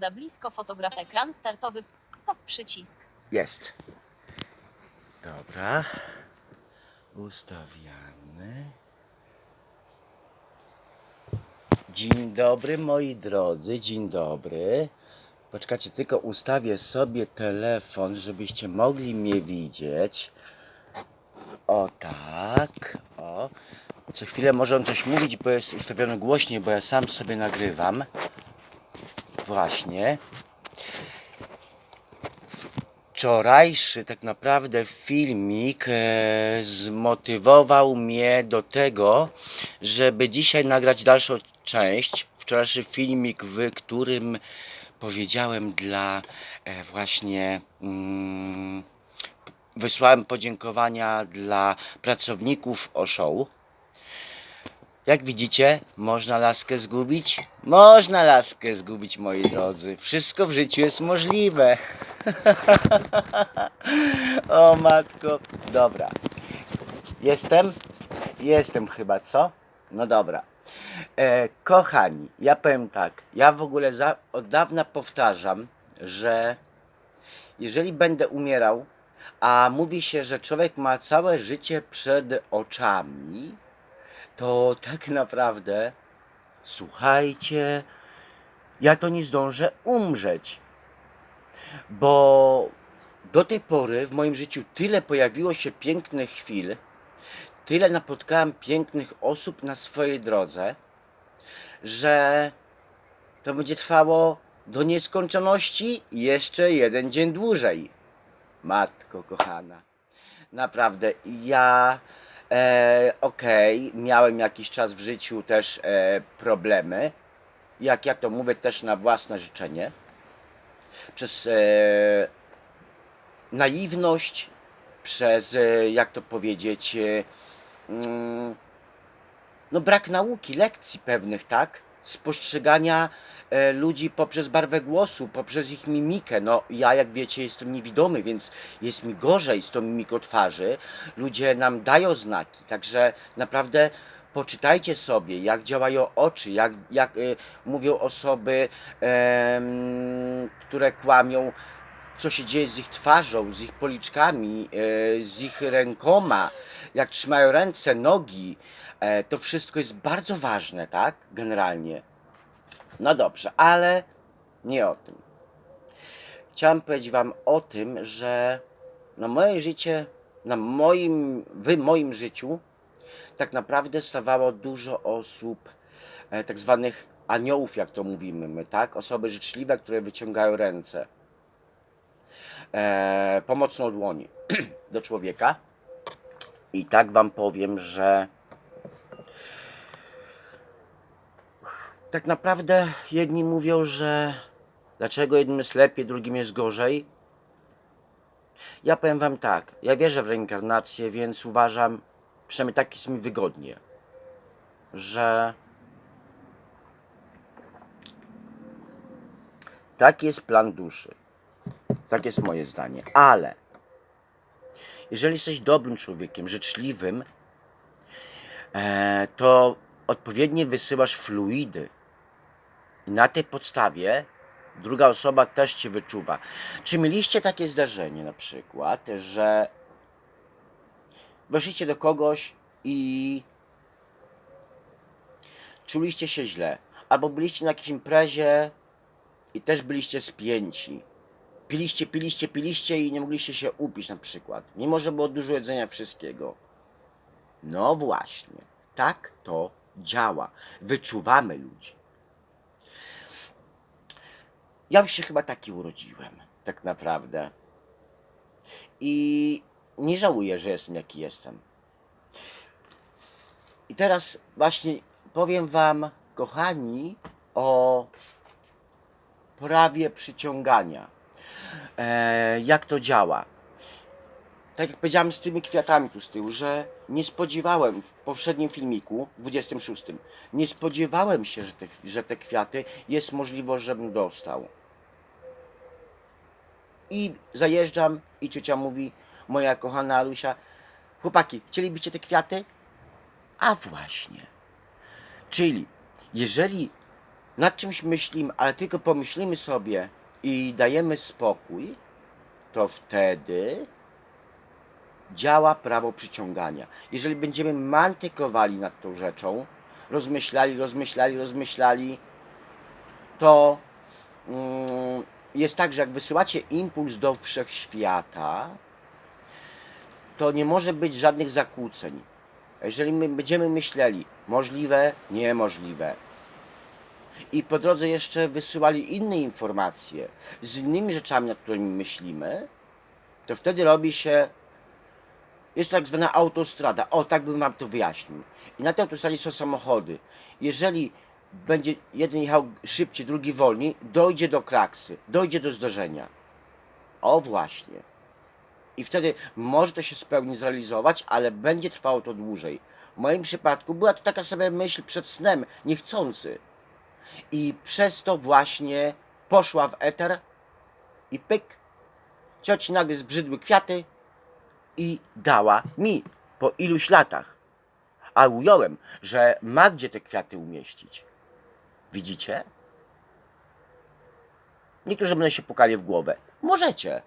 Za blisko fotograf ekran startowy. Stop przycisk. Jest. Dobra. Ustawiamy. Dzień dobry moi drodzy, dzień dobry. Poczekajcie, tylko ustawię sobie telefon, żebyście mogli mnie widzieć. O tak, o. Co chwilę może on coś mówić, bo jest ustawiony głośniej, bo ja sam sobie nagrywam. Właśnie wczorajszy tak naprawdę filmik e, zmotywował mnie do tego, żeby dzisiaj nagrać dalszą część. Wczorajszy filmik, w którym powiedziałem dla e, właśnie mm, wysłałem podziękowania dla pracowników o show. Jak widzicie, można laskę zgubić? Można laskę zgubić, moi drodzy. Wszystko w życiu jest możliwe. o matko. Dobra. Jestem? Jestem chyba, co? No dobra. E, kochani, ja powiem tak. Ja w ogóle za, od dawna powtarzam, że jeżeli będę umierał, a mówi się, że człowiek ma całe życie przed oczami, to tak naprawdę, słuchajcie, ja to nie zdążę umrzeć. Bo do tej pory w moim życiu tyle pojawiło się pięknych chwil, tyle napotkałem pięknych osób na swojej drodze, że to będzie trwało do nieskończoności jeszcze jeden dzień dłużej. Matko kochana. Naprawdę, ja e, okej, miałem jakiś czas w życiu też e, problemy. Jak ja to mówię, też na własne życzenie. Przez e, naiwność, przez, e, jak to powiedzieć, e, mm, no brak nauki, lekcji pewnych, tak? Spostrzegania e, ludzi poprzez barwę głosu, poprzez ich mimikę. No ja, jak wiecie, jestem niewidomy, więc jest mi gorzej z tą mimiką twarzy. Ludzie nam dają znaki, także naprawdę poczytajcie sobie, jak działają oczy, jak, jak y, mówią osoby, em, które kłamią, co się dzieje z ich twarzą, z ich policzkami, e, z ich rękoma, jak trzymają ręce, nogi. E, To wszystko jest bardzo ważne, tak? Generalnie. No dobrze, ale nie o tym. Chciałem powiedzieć Wam o tym, że na moje życie, na moim, w moim życiu, tak naprawdę stawało dużo osób, e, tak zwanych aniołów, jak to mówimy my, tak? Osoby życzliwe, które wyciągają ręce e, pomocną dłoń do człowieka. I tak wam powiem, że tak naprawdę jedni mówią, że dlaczego jednym jest lepiej, drugim jest gorzej. Ja powiem wam tak, ja wierzę w reinkarnację, więc uważam, przynajmniej tak jest mi wygodnie, że taki jest plan duszy. Tak jest moje zdanie. Ale jeżeli jesteś dobrym człowiekiem, życzliwym, e, to odpowiednio wysyłasz fluidy. I na tej podstawie druga osoba też cię wyczuwa. Czy mieliście takie zdarzenie na przykład, że weszliście do kogoś i czuliście się źle, albo byliście na jakiejś imprezie i też byliście spięci. Piliście, piliście, piliście i nie mogliście się upić na przykład. Mimo, że było dużo jedzenia wszystkiego. No właśnie, tak to działa. Wyczuwamy ludzi. Ja już się chyba taki urodziłem, tak naprawdę. I nie żałuję, że jestem jaki jestem. I teraz właśnie powiem Wam, kochani, o prawie przyciągania. E, jak to działa? Tak jak powiedziałem z tymi kwiatami tu z tyłu, że nie spodziewałem w poprzednim filmiku, 26, nie spodziewałem się, że te, że te kwiaty jest możliwość, żebym dostał. I zajeżdżam i ciocia mówi, moja kochana Alusia, chłopaki, chcielibyście te kwiaty? A właśnie. Czyli, jeżeli nad czymś myślimy, ale tylko pomyślimy sobie i dajemy spokój, to wtedy działa prawo przyciągania. Jeżeli będziemy mantykowali nad tą rzeczą, rozmyślali, rozmyślali, rozmyślali, to mm, jest tak, że jak wysyłacie impuls do wszechświata, to nie może być żadnych zakłóceń. Jeżeli my będziemy myśleli możliwe, niemożliwe, i po drodze jeszcze wysyłali inne informacje z innymi rzeczami, nad którymi myślimy, to wtedy robi się. Jest to tak zwana autostrada. O, tak bym wam to wyjaśnił. I na tej autostradzie są samochody. Jeżeli będzie jeden jechał szybciej, drugi wolniej, dojdzie do kraksy, dojdzie do zdarzenia. O właśnie. I wtedy może to się spełni zrealizować, ale będzie trwało to dłużej. W moim przypadku była to taka sobie myśl przed snem, niechcący. I przez to właśnie poszła w eter i pyk, cioci nagle zbrzydły kwiaty i dała mi po iluś latach. A ująłem, że ma gdzie te kwiaty umieścić. Widzicie? Niektórzy będą się pukali w głowę. Możecie.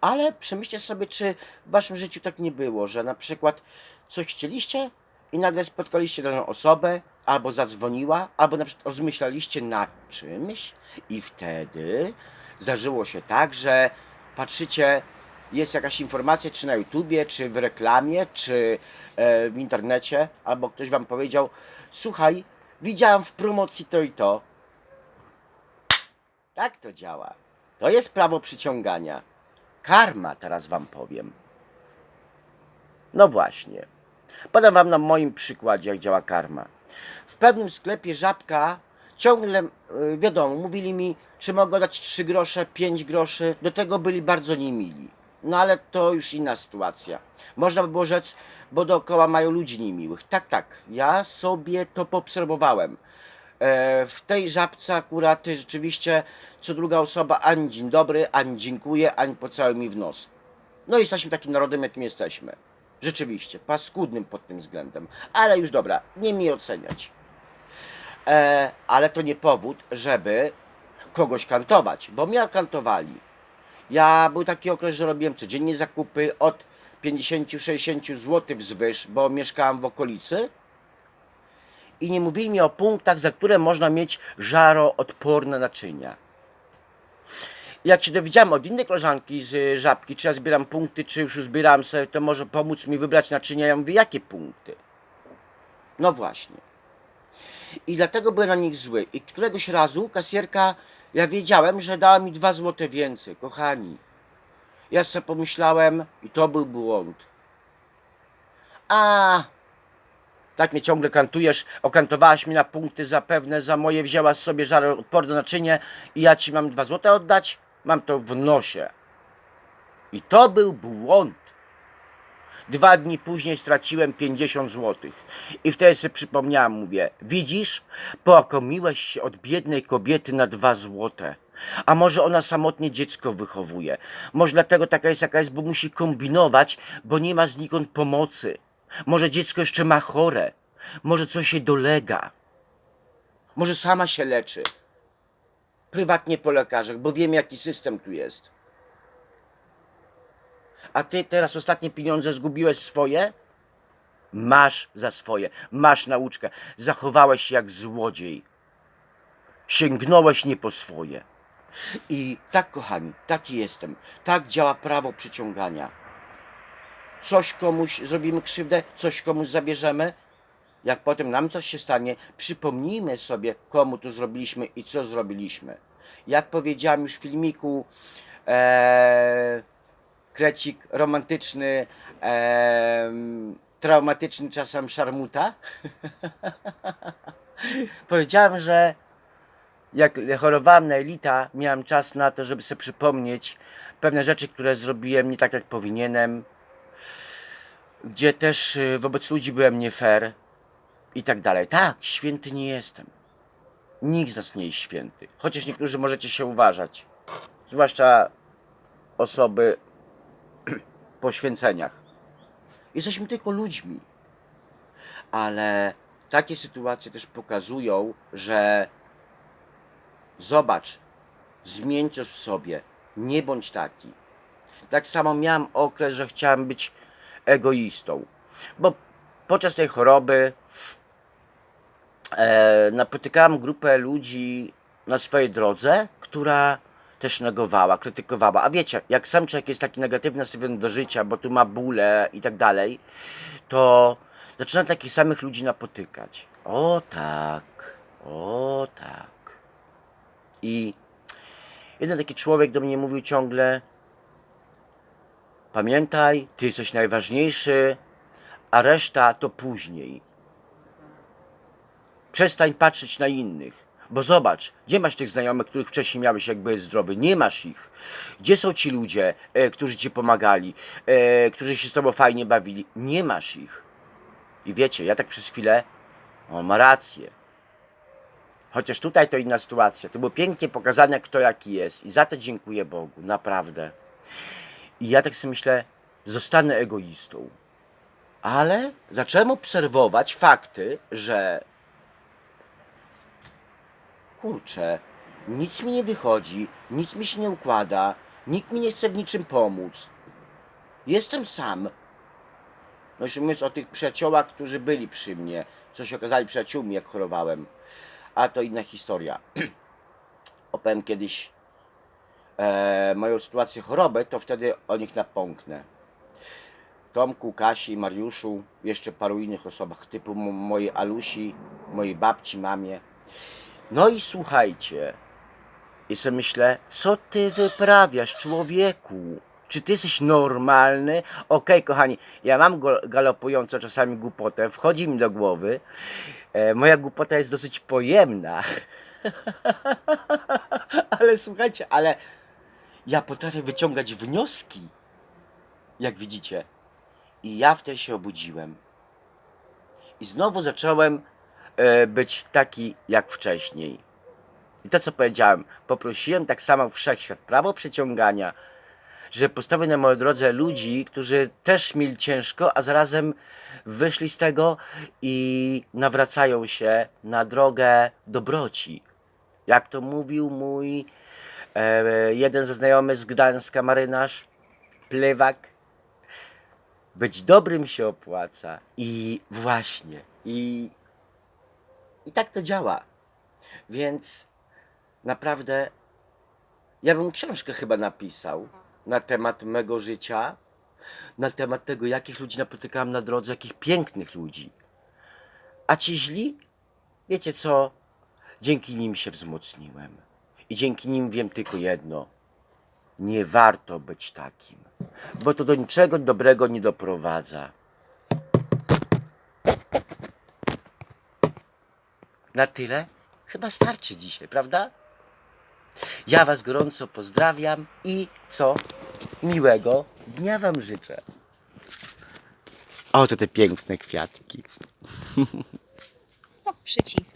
Ale przemyślcie sobie, czy w waszym życiu tak nie było, że na przykład coś chcieliście i nagle spotkaliście daną osobę, albo zadzwoniła, albo na przykład rozmyślaliście nad czymś i wtedy zdarzyło się tak, że patrzycie, jest jakaś informacja, czy na YouTubie, czy w reklamie, czy e, w internecie, albo ktoś wam powiedział, słuchaj, widziałam w promocji to i to. Tak to działa. To jest prawo przyciągania. Karma, teraz wam powiem. No właśnie. Podam wam na moim przykładzie, jak działa karma. W pewnym sklepie żabka ciągle, y, wiadomo, mówili mi, czy mogę dać 3 grosze, 5 groszy. Do tego byli bardzo niemili. No ale to już inna sytuacja. Można by było rzec, bo dookoła mają ludzi niemiłych. Tak, tak. Ja sobie to poobserwowałem. E, w tej żabce akurat rzeczywiście co druga osoba ani dzień dobry, ani dziękuję, ani pocałuj mi w nos. No i jesteśmy takim narodem, jakim jesteśmy. Rzeczywiście, paskudnym pod tym względem. Ale już dobra, nie mi oceniać. E, ale to nie powód, żeby kogoś kantować, bo mnie kantowali. Ja był taki okres, że robiłem codziennie zakupy od 50-60 zł wzwyż, bo mieszkałem w okolicy. I nie mówili mi o punktach, za które można mieć żaroodporne naczynia. Jak się dowiedziałem od innej koleżanki z y, żabki, czy ja zbieram punkty, czy już zbieram sobie, to może pomóc mi wybrać naczynia. Ja mówię, jakie punkty? No właśnie. I dlatego byłem na nich zły. I któregoś razu kasjerka, ja wiedziałem, że dała mi dwa złote więcej, kochani. Ja sobie pomyślałem, i to był błąd. A, tak mnie ciągle kantujesz, okantowałaś mnie na punkty zapewne, za moje wzięłaś sobie żaroodporne naczynie i ja ci mam dwa złote oddać? Mam to w nosie. I to był błąd. Dwa dni później straciłem 50 złotych. I wtedy sobie przypomniałem, mówię, widzisz, pookomiłeś się od biednej kobiety na dwa złote. A może ona samotnie dziecko wychowuje. Może dlatego taka jest jaka jest, bo musi kombinować, bo nie ma znikąd pomocy. Może dziecko jeszcze ma chore. Może coś się dolega. Może sama się leczy. Prywatnie po lekarzach, bo wiem jaki system tu jest. A ty teraz ostatnie pieniądze zgubiłeś swoje? Masz za swoje, masz nauczkę. Zachowałeś się jak złodziej. Sięgnąłeś nie po swoje. I tak, kochani, taki jestem. Tak działa prawo przyciągania. Coś komuś zrobimy krzywdę, coś komuś zabierzemy. Jak potem nam coś się stanie, przypomnijmy sobie, komu to zrobiliśmy i co zrobiliśmy. Jak powiedziałem już w filmiku, e, krecik romantyczny, e, traumatyczny czasem szarmuta. powiedziałem, że jak chorowałem na elita, miałem czas na to, żeby sobie przypomnieć pewne rzeczy, które zrobiłem nie tak, jak powinienem, gdzie też y, wobec ludzi byłem nie fair i tak dalej. Tak, święty nie jestem. Nikt z nas nie jest święty. Chociaż niektórzy możecie się uważać. Zwłaszcza osoby po święceniach. Jesteśmy tylko ludźmi. Ale takie sytuacje też pokazują, że Zobacz, zmień coś w sobie, nie bądź taki. Tak samo miałem okres, że chciałem być egoistą, bo podczas tej choroby e, grupę ludzi na swojej drodze, która też negowała, krytykowała. A wiecie, jak sam człowiek jest taki negatywny nastawiony do życia, bo tu ma bóle i tak dalej, to zaczyna takich samych ludzi napotykać. O tak, o tak. I jeden taki człowiek do mnie mówił ciągle: Pamiętaj, ty jesteś najważniejszy, a reszta to później. Przestań patrzeć na innych. Bo zobacz, gdzie masz tych znajomych, których wcześniej miałeś, jak byłeś zdrowy? Nie masz ich. Gdzie są ci ludzie, e, którzy ci pomagali, e, którzy się z tobą fajnie bawili? Nie masz ich. I wiecie, ja tak przez chwilę, on ma rację. Chociaż tutaj to inna sytuacja. To było pięknie pokazane, kto jaki jest. I za to dziękuję Bogu, naprawdę. I ja tak sobie myślę, zostanę egoistą. Ale zacząłem obserwować fakty, że kurczę, nic mi nie wychodzi, nic mi się nie układa, nikt mi nie chce w niczym pomóc. Jestem sam. No już mówiąc o tych przyjaciołach, którzy byli przy mnie, co się okazali przyjaciółmi, jak chorowałem. A to inna historia. Opowiem kiedyś e, moją sytuację choroby, to wtedy o nich napomknę. Tomku, Kasi, Mariuszu, jeszcze paru innych osobach, typu mojej Alusi, mojej babci, mamie. No i słuchajcie, i sobie myślę, co ty wyprawiasz, człowieku? Czy ty jesteś normalny? Okej, kochani, ja mam galopującą czasami głupotę, wchodzi mi do głowy. E, moja głupota jest dosyć pojemna. ale słuchajcie, ale ja potrafię wyciągać wnioski, jak widzicie. I ja wtedy się obudziłem. I znowu zacząłem być taki jak wcześniej. I to co powiedziałem, poprosiłem tak samo wszechświat, prawo przyciągania, że postawię na mojej drodze ludzi, którzy też mieli ciężko, a zarazem wyszli z tego i nawracają się na drogę dobroci. Jak to mówił mój e, jeden ze znajomych z Gdańska, marynarz, plewak, być dobrym się opłaca. I właśnie, i, i tak to działa. Więc naprawdę ja bym książkę chyba napisał na temat mego życia, na temat tego, jakich ludzi napotykałem na drodze, jakich pięknych ludzi. A ci źli, wiecie co? Dzięki nim się wzmocniłem. I dzięki nim wiem tylko jedno. Nie warto być takim, bo to do niczego dobrego nie doprowadza. Na tyle? Chyba starczy dzisiaj, prawda? Ja Was gorąco pozdrawiam i co? Miłego dnia Wam życzę. Oto te piękne kwiatki. Stop przycisk.